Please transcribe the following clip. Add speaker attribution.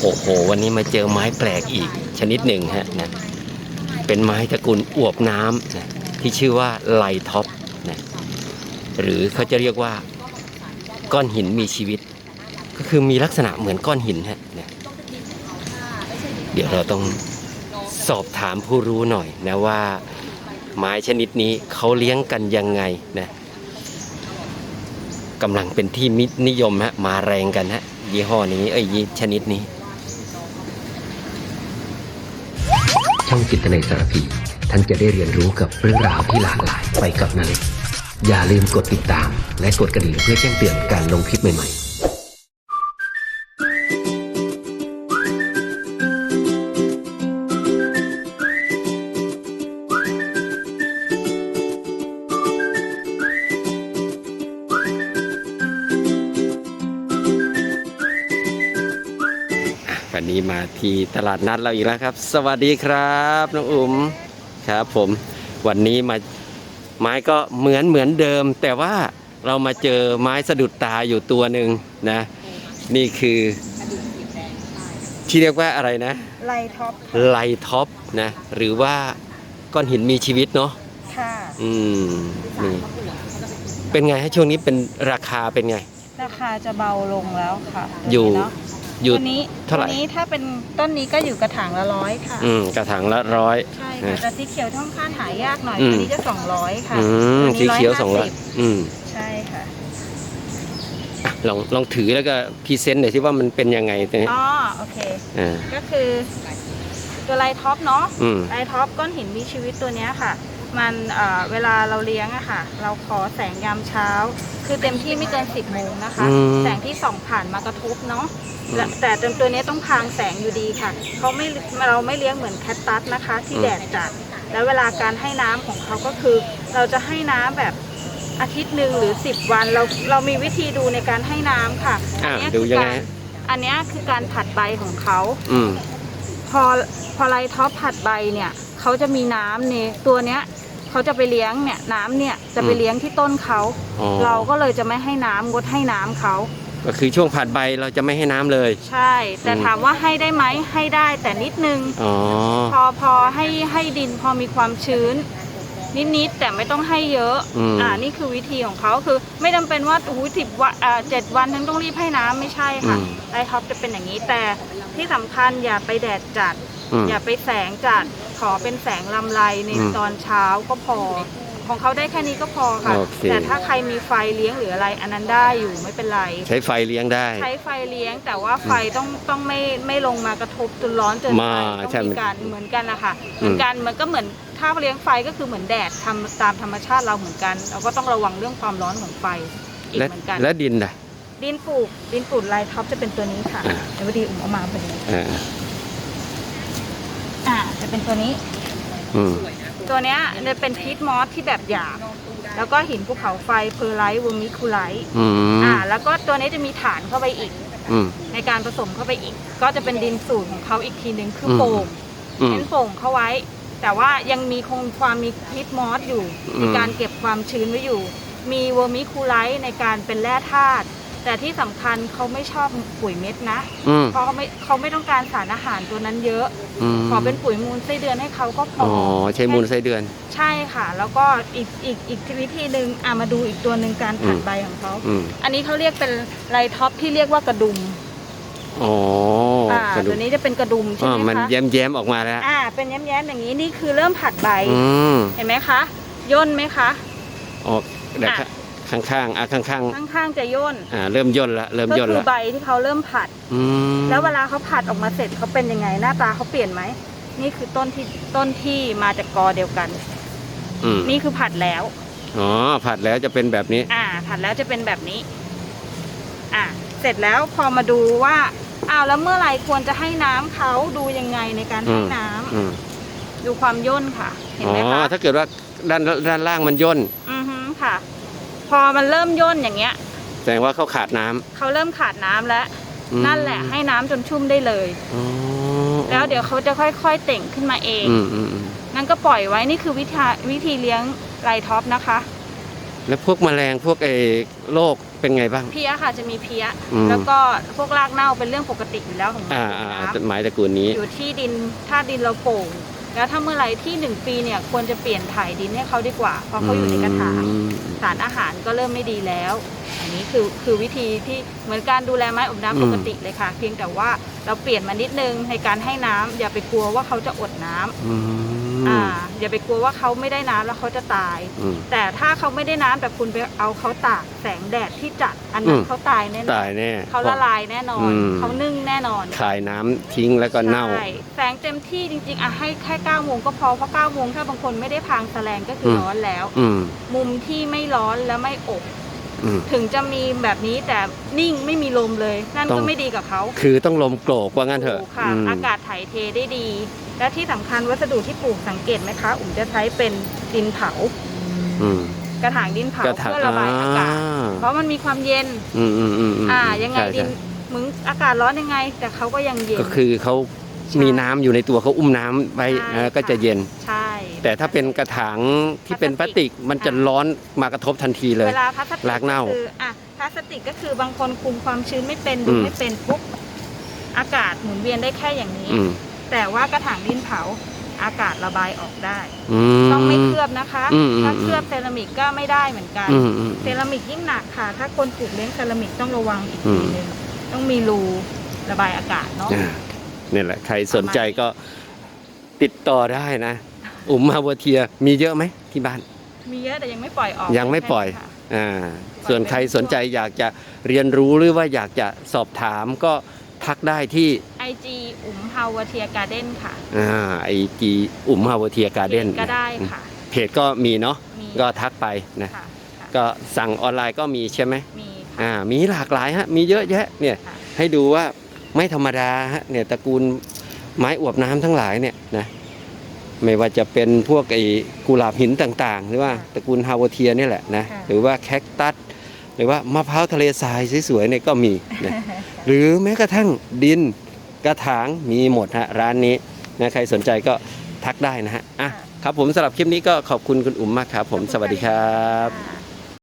Speaker 1: โอ้โห วันนี้มาเจอไม้แปลกอีกชนิดหนึ่งฮะนะ เป็นไม้ตระกูลอวบน้ำนะที่ชื่อว่าไลท็อปนะหรือเขาจะเรียกว่าก้อนหินมีชีวิต ก็คือมีลักษณะเหมือนก้อนหินฮะนะเดี๋ยวเราต้องสอบถามผู้รู้หน่อยนะว่าไม้ชนิดนี้เขาเลี้ยงกันยังไงนะกำลังเป็นที่มิตรนิยมฮะมาแรงกันฮะยี่ห้อนี้เอ้ยยี่ชนิดนี้
Speaker 2: ช่องจิตนยสารพี ท่านจะได้เรียนรู้กับเรื่องราวที่หลากหลายไปกับนาเล็กอย่าลืมกดติดตาม และกดกระดิ่งเพื่อแจ้งเตือนการลงคลิปใหม่ๆ
Speaker 1: วันนี้มาที่ตลาดนัดเราอีกแล้วครับ สวัสดีครับน้องอุ๋มครับผมวันนี้มาไม้ก็เหมือนเหมือนเดิม แต่ว่าเรามาเจอไม้สะดุดตาอยู่ตัวหนึ่งนะ นี่คือที่เรียกว่าอะไรนะ
Speaker 3: ไลท็อป
Speaker 1: ไลท็อปนะ หรือว่าก้อนหินมีชีวิตเนาะ
Speaker 3: ค่ะ
Speaker 1: อืมนี่เป็นไงฮะช่วงนี้เป็นราคาเป็นไง
Speaker 3: ราคาจะเบาลงแล้วค่ะ
Speaker 1: อยู่
Speaker 3: ตัวนี้เนาะ
Speaker 1: อยู่
Speaker 3: ตัวนี้
Speaker 1: เท่าไหร่
Speaker 3: ตัวนี้ถ้าเป็นต้นนี้ก็อยู่กระถางละร้อยค่ะ
Speaker 1: อืมกระถางละร้อย
Speaker 3: ใช่ค่ะแต่สีเขียวท่องข้านหายากหน่อย
Speaker 1: อืม
Speaker 3: ตัวนี้จะสองร้อยค่ะ
Speaker 1: อืม
Speaker 3: ตัวนี้
Speaker 1: สีเขียว
Speaker 3: 150
Speaker 1: สองร้อยอืม
Speaker 3: ใช่ค่ะ
Speaker 1: อะลองลองถือแล้วก็พรีเซนต์หน่อยสิว่ามันเป็นยังไงตัวนี้
Speaker 3: อ๋อโอเค
Speaker 1: อ่า
Speaker 3: ก็คือตัวไลท็อปเนาะ
Speaker 1: อืม
Speaker 3: ไลท็อปก้อนหินมีชีวิตตัวเนี้ยค่ะ มันเอ่อเวลาเราเลี้ยงอะค่ะ เราขอแสงยามเช้า คือเต็มที่ไม่เกิน10โมงนะคะ
Speaker 1: อืม
Speaker 3: แสงที่ส่องผ่านมากระทบเนาะและแต่ตัวตัวนี้ต้องพรางแสงอยู่ดีค่ะเขาไม่เราไม่เลี้ยงเหมือนแคตตัสนะคะ ที่แดดจัดแล้วเวลาการให้น้ำของเขาก็คือ เราจะให้น้ำแบบอาทิตย์หนึ่งหรือ10วันเราเรามีวิธีดูในการให้น้ำค่ะ
Speaker 1: อ่า
Speaker 3: เนี้
Speaker 1: ดู
Speaker 3: คือ
Speaker 1: ยังไง
Speaker 3: การ
Speaker 1: ฮะ
Speaker 3: อันเนี้ยคือการผัดใบของเขา
Speaker 1: อืม
Speaker 3: พอพอไลท็อปผัดใบเนี่ยเขาจะมีน้ำในตัวเนี้ย เขาจะไปเลี้ยงเนี่ยน้ำเนี่ยจะไป
Speaker 1: อืม
Speaker 3: เลี้ยงที่ต้นเขา
Speaker 1: อ๋อ
Speaker 3: เราก็เลยจะไม่ให้น้ำงดให้น้ำเขา
Speaker 1: ก็คือช่วงผัดใบเราจะไม่ให้น้ำเลย
Speaker 3: ใช่ แต่
Speaker 1: อืม
Speaker 3: ถามว่าให้ได้ไหมให้ได้แต่นิดนึง
Speaker 1: อ๋อ
Speaker 3: พอพอให้ให้ดินพอมีความชื้น นิดๆแต่ไม่ต้องให้เยอะ
Speaker 1: อืม
Speaker 3: อ่านี่คือวิธีของเขาคือ ไม่จำเป็นว่าโอ้โหสิบวันอ่าเจ็ดวันทั้งต้องรีบให้น้ำไม่ใช่ค่ะ
Speaker 1: อืม
Speaker 3: ไลท็อปจะเป็นอย่างนี้แต่ที่สำคัญอย่าไปแดดจัด
Speaker 1: อืม
Speaker 3: อย่าไปแสงจัด ขอเป็นแสงลำไรใน
Speaker 1: อืม
Speaker 3: ตอนเช้าก็พอ ของเขาได้แค่นี้ก็พอค่ะ
Speaker 1: โอเค
Speaker 3: แต่ถ้าใครมีไฟเลี้ยงหรืออะไร อันนั้นได้อยู่ไม่เป็นไร
Speaker 1: ใช้ไฟเลี้ยงได้
Speaker 3: ใช้ไฟเลี้ยงแต่ว่าไฟต้องต้องไม่ไม่ลงมากระทบจนร้อนจน
Speaker 1: มา
Speaker 3: ไป
Speaker 1: ใช่
Speaker 3: ต้องมีการเหมือนกันนะคะ
Speaker 1: อืม
Speaker 3: เหมือนกันมันก็เหมือนถ้าเลี้ยงไฟก็คือเหมือนแดดทำตามธรรมชาติเราเหมือนกันเราก็ต้องระวังเรื่องความร้อนของไฟอีก
Speaker 1: และ
Speaker 3: เหมือนกัน
Speaker 1: และดินล่ะ
Speaker 3: ดินปลูกดินปลูกลายท็อปจะเป็นตัวนี้ค่ะ
Speaker 1: อ่า
Speaker 3: เดี๋ยวพอดีอุ้มเอามาพอดี
Speaker 1: อ่า
Speaker 3: อ่าจะเป็นตัวนี้
Speaker 1: อืม
Speaker 3: ตัวเนี้ยจะเป็นพีทมอสที่แบบหยาบ แล้วก็หินภูเขาไฟเพอร์ไลท์วงมิคูไลท์
Speaker 1: อืม
Speaker 3: อ่า แล้วก็ตัวนี้จะมีฐานเข้าไปอีก
Speaker 1: อืม
Speaker 3: ในการผสมเข้าไปอีก ก็จะเป็นดินสูตรของเขาอีกทีหนึ่งคืออ
Speaker 1: ม
Speaker 3: โป่ง
Speaker 1: อืม
Speaker 3: เน้นโป่งเข้าไว้ แต่ว่ายังมีคงความมีพีทมอสอยู่
Speaker 1: อืม
Speaker 3: ในการเก็บความชื้นไว้อยู่ มีเวอร์มิคูไลท์ในการเป็นแร่ธาตุ แต่ที่สำคัญเขาไม่ชอบปุ๋ยเม็ดนะ
Speaker 1: อืม
Speaker 3: เพราะเขาไม่เขาไม่ต้องการสารอาหารตัวนั้นเยอะ
Speaker 1: ม
Speaker 3: ขอเป็นปุ๋ยมูลไส้เดือนให้เขาก็พอ
Speaker 1: อ๋อ
Speaker 3: อ
Speaker 1: ใช้มูลไส้เดือน
Speaker 3: ใช่ค่ะ แล้วก็อีกอีกอีกวิธีหนึ่งอะมาดูอีกตัวหนึ่งการผัด
Speaker 1: อืม
Speaker 3: ใบของเขา
Speaker 1: อืม
Speaker 3: อันนี้เขาเรียกเป็นไลท็อปที่เรียกว่ากระดุม
Speaker 1: อ๋อ
Speaker 3: อ่าก
Speaker 1: ระดู
Speaker 3: ตั
Speaker 1: ก
Speaker 3: วนี้จะเป็นกระดุมใช่
Speaker 1: อ่า
Speaker 3: ไหม
Speaker 1: มัน
Speaker 3: คะ
Speaker 1: แย้มแย้มๆออกมาแล้ว
Speaker 3: อ่า เป็นแย้มๆอย่างนี้นี่คือเริ่มผัดใบ
Speaker 1: อืม
Speaker 3: เห็นไหมคะย่นไหมคะ
Speaker 1: ออกเดี๋ยว
Speaker 3: อะ
Speaker 1: ข้าง ข้างๆอะข้างข้าง
Speaker 3: ข้างๆจะย่น
Speaker 1: ๆอ่าเริ่มย่นละเริ่ม
Speaker 3: ก็
Speaker 1: ย่น
Speaker 3: คือ
Speaker 1: ละ
Speaker 3: ใบที่เขาเริ่มผัด
Speaker 1: อืม
Speaker 3: แล้วเวลาเขาผัดออกมาเสร็จเขาเป็นยังไง หน้าตาเขาเปลี่ยนไหม นี่คือต้นที่ต้นที่มาจากกอเดียวกัน
Speaker 1: อืม
Speaker 3: นี่คือผัดแล้ว
Speaker 1: อ๋อผัดแล้วจะเป็นแบบนี้
Speaker 3: อ่า ผัดแล้วจะเป็นแบบนี้ อ่าเสร็จแล้วพอมาดูว่าอ้าวแล้วเมื่อไหร่ควรจะให้น้ำเขาดูยังไงในการให้น้ำ
Speaker 1: อืม
Speaker 3: ดูความย่นค่ะ เห็น
Speaker 1: อ๋อ
Speaker 3: ไหมคะ
Speaker 1: ถ้าเกิดว่าด้านด้านล่างมันย่น
Speaker 3: อือฮึค่ะ พอมันเริ่มย่นอย่างเงี้ย
Speaker 1: แสดงว่าเขาขาดน้ำ
Speaker 3: เขาเริ่มขาดน้ำแล้ว
Speaker 1: อืม
Speaker 3: นั่นแหละให้น้ำจนชุ่มได้เลย
Speaker 1: อ๋อ
Speaker 3: แล้วเดี๋ยวเขาจะค่อยๆเต่งขึ้นมาเอง
Speaker 1: อืมอืมอืม
Speaker 3: นั่นก็ปล่อยไว้นี่คือวิธีวิธีเลี้ยงไลท็อปนะคะ
Speaker 1: แล้วพวกแมลงพวกไอ้โรคเป็นไงบ้าง
Speaker 3: เพี้ยค่ะจะมีเพี้ย
Speaker 1: อืม
Speaker 3: แล้วก็พวกรากเน่าเป็นเรื่องปกติอยู่แล้วของ
Speaker 1: อ่า
Speaker 3: น้ำ
Speaker 1: อ่า
Speaker 3: น้ำ
Speaker 1: ไม้ตระกูลนี้
Speaker 3: อยู่ที่ดินถ้าดินเราโป่ง แล้วถ้าเมื่อไหร่ที่หนึ่งปีเนี่ยควรจะเปลี่ยนถ่ายดินให้เขาดีกว่า เพราะเขาอยู่ในกระถาง
Speaker 1: อืม
Speaker 3: สารอาหารก็เริ่มไม่ดีแล้ว อันนี้คือคือวิธีที่เหมือนการดูแลไม้อบน้ำปกติเลยค่ะ เพียงแต่ว่าเราเปลี่ยนมานิดนึงในการให้น้ำอย่าไปกลัวว่าเขาจะอดน้ำ
Speaker 1: อืม
Speaker 3: อ่า อย่าไปกลัวว่าเขาไม่ได้น้ำแล้วเขาจะตาย
Speaker 1: อืม
Speaker 3: แต่ถ้าเขาไม่ได้น้ำแต่คุณไปเอาเขาตากแสงแดดที่จัดอันนั้
Speaker 1: อื
Speaker 3: น
Speaker 1: ม
Speaker 3: เขาตายแน่นอ
Speaker 1: ตานยแน่
Speaker 3: เขาละลายแน่นอน
Speaker 1: อืม
Speaker 3: เขานึ่งแน่นอน
Speaker 1: คายน้ำทิ้งแล้วก็เน่า
Speaker 3: ใช่แสงเต็มที่จริงๆอะให้แค่9โมงก็พอเพราะ9โมงถ้าบางคนไม่ได้พรางแสลงก็คืออ
Speaker 1: ม
Speaker 3: ร้อนแล้ว
Speaker 1: อืม
Speaker 3: มุมที่ไม่ร้อนและไม่อบ
Speaker 1: อืม
Speaker 3: ถึงจะมีแบบนี้แต่นิ่งไม่มีลมเลย นั่น
Speaker 1: ต้
Speaker 3: ก็
Speaker 1: อง
Speaker 3: ไม่ดีกับเขา
Speaker 1: คือต้องลมโกรกว่างั้นเถอะ
Speaker 3: ถูกค่ะ
Speaker 1: อืม
Speaker 3: อากาศถ่ายเทได้ดี และที่สำคัญวัสดุที่ปลูกสังเกตไหมคะอุ๋มจะใช้เป็นดินเผา
Speaker 1: อืม
Speaker 3: กระถางดินเผาก
Speaker 1: ระถาง
Speaker 3: เพื่อระบายอากาศเพราะมันมีความเย็น
Speaker 1: อืมอืมอืมม
Speaker 3: อ่ายังไง
Speaker 1: ใช่
Speaker 3: ดิน
Speaker 1: ใช่
Speaker 3: มึงอากาศร้อนยังไง แต่เขาก็ยังเย็น
Speaker 1: ก็คือเขา
Speaker 3: ใช่
Speaker 1: มีน้ำอยู่ในตัวเขาอุ้มน้ำไว้
Speaker 3: ใช่
Speaker 1: นะก็จะเย็น
Speaker 3: ใช่
Speaker 1: แต่ถ้าเป็นกระถางที่เป็นพลาสติกมันจะร้อนมากระทบทันทีเลย
Speaker 3: เวลาพลาสติก
Speaker 1: รากเน่า
Speaker 3: คืออะพลาสติกก็คือบางคนคุมความชื้นไม่เป็นดู
Speaker 1: อืม
Speaker 3: ไม่เป็นปุ๊บอากาศหมุนเวียนได้แค่อย่างนี้
Speaker 1: อืม
Speaker 3: แต่ว่ากระถางดินเผาอากาศระบายออกได้
Speaker 1: อืม
Speaker 3: ต้องไม่เคลือบนะคะ
Speaker 1: อืมอืม
Speaker 3: ถ้าเคลือบเซรามิกก็ไม่ได้เหมือนกัน
Speaker 1: อืมอืม
Speaker 3: เซรามิกยิ่งหนักค่ะ ถ้าคนปลูกเลี้ยงเซรามิกต้องระวังอีก
Speaker 1: อื
Speaker 3: ที
Speaker 1: ม
Speaker 3: นึงต้องมีรูระบายอากาศเนาะ
Speaker 1: อ่านี่แหละ ใครสนใจก็ติดต่อได้นะ อุ๋มมาวัวเทียมีเยอะไหมที่บ้าน
Speaker 3: มีเยอะแต่ยังไม่ปล่อยออก
Speaker 1: ยังไม่ปล่อย
Speaker 3: แค่นี้ค่ะ
Speaker 1: อ่าส่วนใครสนใจอยากจะเรียนรู้หรือว่าอยากจะสอบถามก็ทักได้ที่
Speaker 3: IG อุ๋มฮาวเทียการ์เด้นค่ะ
Speaker 1: อ่าไอจีอุ๋มฮาวเทียการ์เด้น
Speaker 3: ก็ได้ค่ะ
Speaker 1: เพจก็มีเนาะ
Speaker 3: มี
Speaker 1: ก็ทักไปนะ
Speaker 3: ค่ะค่ะ
Speaker 1: ก็สั่งออนไลน์ก็มีใช่ไหม
Speaker 3: มีค่ะ
Speaker 1: อ่ามีหลากหลายฮะมีเยอะแยะเนี่ย
Speaker 3: ค่ะ
Speaker 1: ให้ดูว่าไม่ธรรมดาฮะเนี่ยตระกูลไม้อวบน้ำทั้งหลายเนี่ยนะ ไม่ว่าจะเป็นพวกไอ้กุหลาบหินต่างๆ หรือว่าตระกูลฮาวเทียเนี่ยแหละนะหรือว่าแคคตัสหรือว่ามะพร้าวทะเลทรายสวยๆเนี่ยก็มีนะหรือแม้กระทั่งดินกระถางมีหมดฮะร้านนี้นะใครสนใจก็ทักได้นะฮะอะครับผมสำหรับคลิปนี้ก็ขอบคุณคุณอุ๋มมากครับผมสวัสดีครับ
Speaker 3: ค่ะ